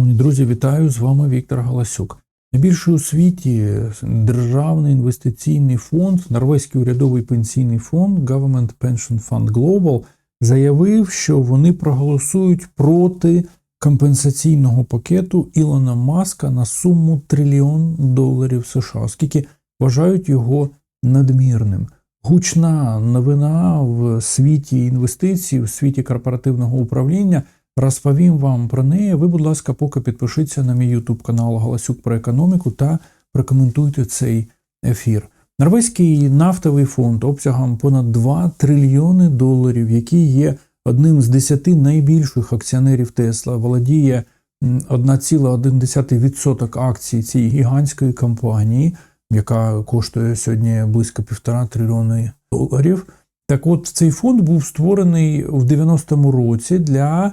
Шановні друзі, вітаю з вами Віктор Галасюк. Найбільший у світі державний інвестиційний фонд, Норвезький урядовий пенсійний фонд Government Pension Fund Global заявив, що вони проголосують проти компенсаційного пакету Ілона Маска на суму трильйон доларів США, оскільки вважають його надмірним. Гучна новина в світі інвестицій, в світі корпоративного управління. Розповім вам про неї. Ви, будь ласка, поки підпишіться на мій YouTube канал Галасюк про економіку та прокоментуйте цей ефір. Норвезький нафтовий фонд обсягом понад 2 трильйони доларів, який є одним з 10 найбільших акціонерів Тесла, володіє 1,1% акцій цієї гігантської компанії, яка коштує сьогодні близько півтора трильйони доларів. Так от цей фонд був створений в 90-му році для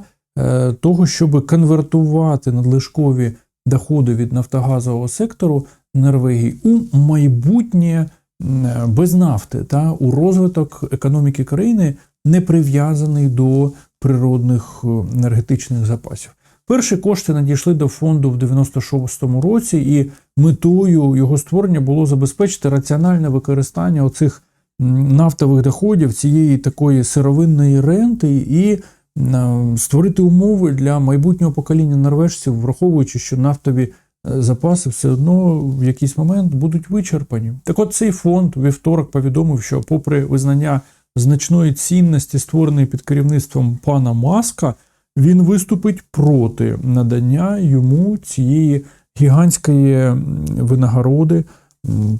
того, щоб конвертувати надлишкові доходи від нафтогазового сектору Норвегії у майбутнє без нафти та у розвиток економіки країни, не прив'язаний до природних е, енергетичних запасів. Перші кошти надійшли до фонду в 96-му році, і метою його створення було забезпечити раціональне використання оцих нафтових доходів цієї такої сировинної ренти і створити умови для майбутнього покоління норвежців, враховуючи, що нафтові е, запаси все одно в якийсь момент будуть вичерпані. Так от цей фонд вівторок повідомив, що, попри визнання значної цінності, створеної під керівництвом пана Маска, він виступить проти надання йому цієї гігантської винагороди,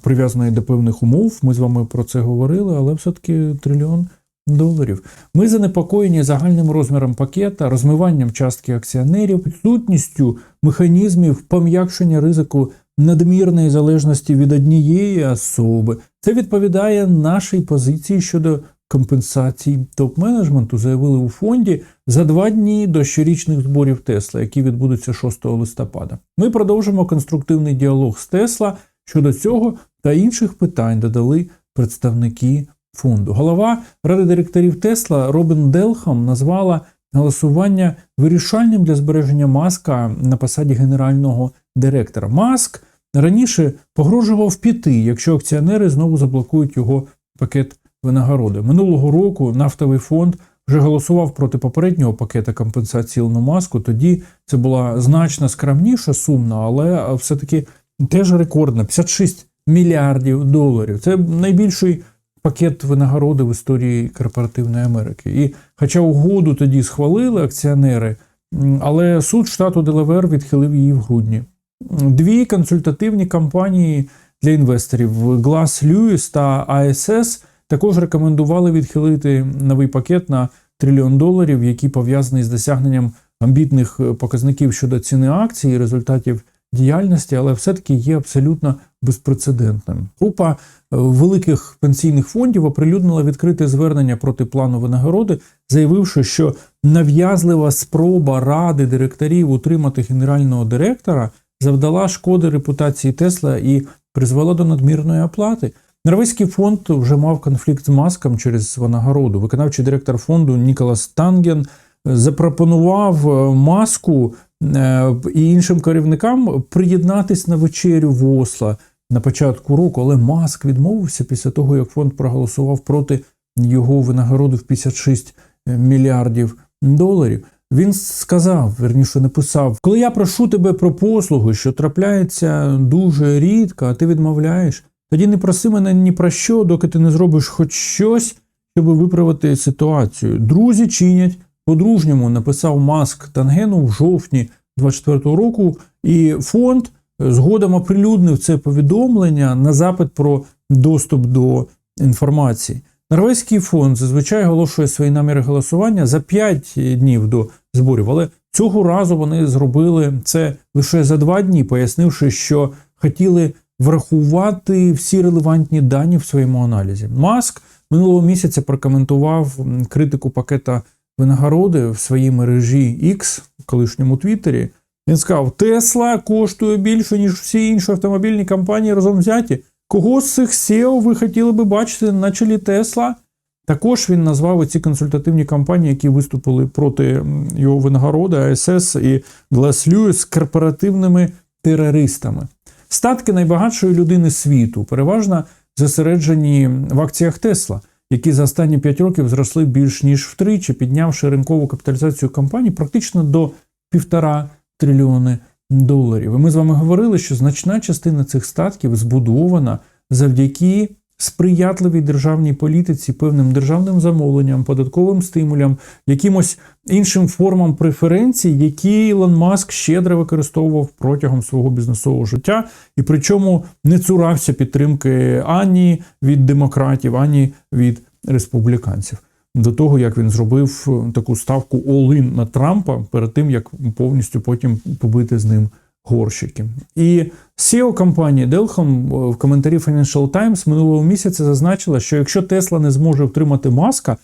прив'язаної до певних умов. Ми з вами про це говорили, але все-таки трильйон доларів. Ми занепокоєні загальним розміром пакета, розмиванням частки акціонерів, відсутністю механізмів пом'якшення ризику надмірної залежності від однієї особи. Це відповідає нашій позиції щодо компенсацій топ-менеджменту, заявили у фонді за два дні до щорічних зборів Тесла, які відбудуться 6 листопада. Ми продовжимо конструктивний діалог з Тесла щодо цього та інших питань, додали представники фонду. Голова ради директорів Тесла Робін Делхам назвала голосування вирішальним для збереження маска на посаді генерального директора. Маск раніше погрожував піти, якщо акціонери знову заблокують його пакет винагороди. Минулого року нафтовий фонд вже голосував проти попереднього пакета компенсації Ілону Маску. Тоді це була значно скромніша сума, але все-таки теж рекордна 56 мільярдів доларів. Це найбільший пакет винагороди в історії корпоративної Америки. І хоча угоду тоді схвалили акціонери, але суд штату Делавер відхилив її в грудні. Дві консультативні компанії для інвесторів Glass Lewis та ISS також рекомендували відхилити новий пакет на трильйон доларів, який пов'язаний з досягненням амбітних показників щодо ціни акцій і результатів діяльності, але все-таки є абсолютно безпрецедентним. Група е, великих пенсійних фондів оприлюднила відкрите звернення проти плану винагороди, заявивши, що нав'язлива спроба ради директорів утримати генерального директора завдала шкоди репутації Тесла і призвела до надмірної оплати. Норвезький фонд вже мав конфлікт з маском через винагороду. Виконавчий директор фонду Ніколас Танген запропонував е, маску е, і іншим керівникам приєднатись на вечерю в Осло на початку року, але Маск відмовився після того, як фонд проголосував проти його винагороди в 56 мільярдів доларів. Він сказав, верніше написав: коли я прошу тебе про послугу, що трапляється дуже рідко, а ти відмовляєш, тоді не проси мене ні про що, доки ти не зробиш хоч щось, щоб виправити ситуацію. Друзі чинять по-дружньому, написав Маск Тангену в жовтні 24-го року, і фонд згодом оприлюднив це повідомлення на запит про доступ до інформації. Норвезький фонд зазвичай оголошує свої наміри голосування за 5 днів до зборів, але цього разу вони зробили це лише за два дні, пояснивши, що хотіли врахувати всі релевантні дані в своєму аналізі. Маск минулого місяця прокоментував критику пакета винагороди в своїй мережі X, колишньому Твіттері. Він сказав: Тесла коштує більше, ніж всі інші автомобільні компанії разом взяті. Кого з цих SEO ви хотіли би бачити на чолі Тесла? Також він назвав ці консультативні компанії, які виступили проти його винагороди, АСС і Глас Льюіс корпоративними терористами. Статки найбагатшої людини світу переважно зосереджені в акціях Тесла, які за останні 5 років зросли більш ніж втричі, піднявши ринкову капіталізацію компаній практично до півтора трильйони доларів. І ми з вами говорили, що значна частина цих статків збудована завдяки сприятливій державній політиці, певним державним замовленням, податковим стимулям, якимось іншим формам преференцій, які Ілон Маск щедро використовував протягом свого бізнесового життя, і причому не цурався підтримки ані від демократів, ані від республіканців. До того, як він зробив е, таку ставку all-in на Трампа перед тим, як повністю потім побити з ним горщики. І CEO компанії Делхам в коментарі Financial Times минулого місяця зазначила, що якщо Тесла не зможе втримати маска,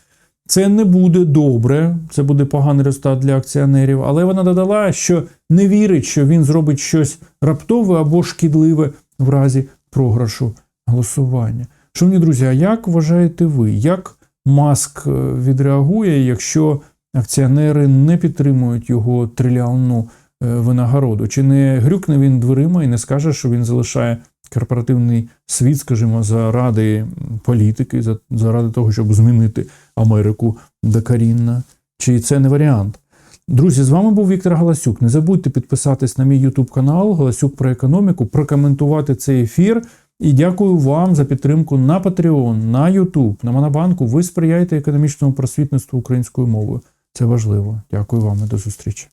це не буде добре, це буде поганий результат для акціонерів. Але вона додала, що не вірить, що він зробить щось раптове або шкідливе в разі програшу голосування. Шановні друзі, а як вважаєте ви, як Маск е, відреагує, якщо акціонери не підтримують його трильйонну е, винагороду? Чи не грюкне він дверима і не скаже, що він залишає корпоративний світ, скажімо, заради політики, заради того, щоб змінити Америку докорінно? Чи це не варіант? Друзі, з вами був Віктор Галасюк. Не забудьте підписатись на мій YouTube канал Галасюк про економіку, прокоментувати цей ефір. І дякую вам за підтримку на Patreon, на YouTube, на Монобанку. Ви сприяєте економічному просвітництву українською мовою. Це важливо. Дякую вам і до зустрічі.